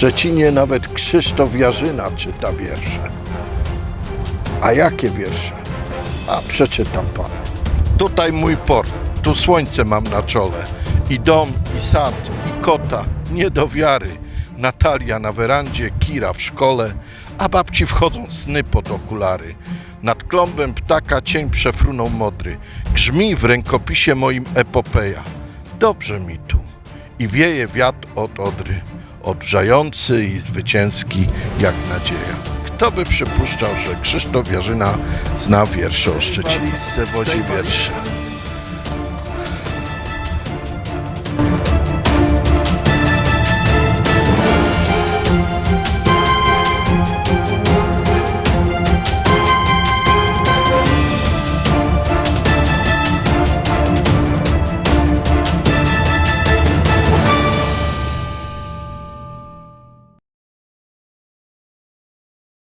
Szczecinie nawet Krzysztof Jarzyna czyta wiersze. A jakie wiersze? A przeczytam panu. Tutaj mój port, tu słońce mam na czole. I dom, i sad, i kota, nie do wiary. Natalia na werandzie, Kira w szkole, a babci wchodzą sny pod okulary. Nad klombem ptaka cień przefrunął modry. Grzmi w rękopisie moim epopeja. Dobrze mi tu i wieje wiatr od Odry, odrzający i zwycięski jak nadzieja. Kto by przypuszczał, że Krzysztof Jarzyna zna wiersze o Szczecinie? W wodzi wiersze.